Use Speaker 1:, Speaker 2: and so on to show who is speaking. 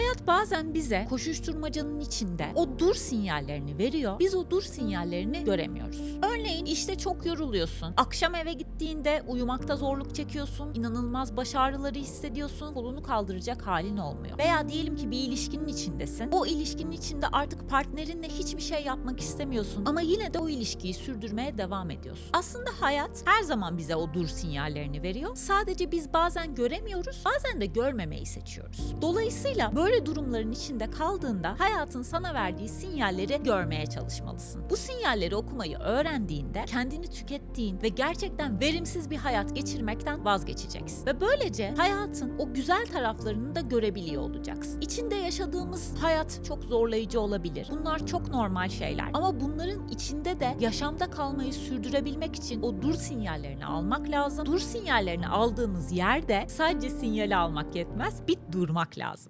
Speaker 1: Hayat bazen bize koşuşturmacanın içinde o dur sinyallerini veriyor. Biz o dur sinyallerini göremiyoruz. Örneğin işte çok yoruluyorsun. Akşam eve gittiğinde uyumakta zorluk çekiyorsun. inanılmaz baş ağrıları hissediyorsun. Kolunu kaldıracak halin olmuyor. Veya diyelim ki bir ilişkinin içindesin. O ilişkinin içinde artık partnerinle hiçbir şey yapmak istemiyorsun. Ama yine de o ilişkiyi sürdürmeye devam ediyorsun. Aslında hayat her zaman bize o dur sinyallerini veriyor. Sadece biz bazen göremiyoruz, bazen de görmemeyi seçiyoruz. Dolayısıyla böyle durumların içinde kaldığında hayatın sana verdiği sinyalleri görmeye çalışmalısın. Bu sinyalleri okumayı öğrendiğinde kendini tükettiğin ve gerçekten verimsiz bir hayat geçirmekten vazgeçeceksin. Ve böylece hayatın o güzel taraflarını da görebiliyor olacaksın. İçinde yaşadığımız hayat çok zorlayıcı olabilir. Bunlar çok normal şeyler. Ama bunların içinde de yaşamda kalmayı sürdürebilmek için o dur sinyallerini almak lazım. Dur sinyallerini aldığımız yerde sadece sinyali almak yetmez, bir durmak lazım.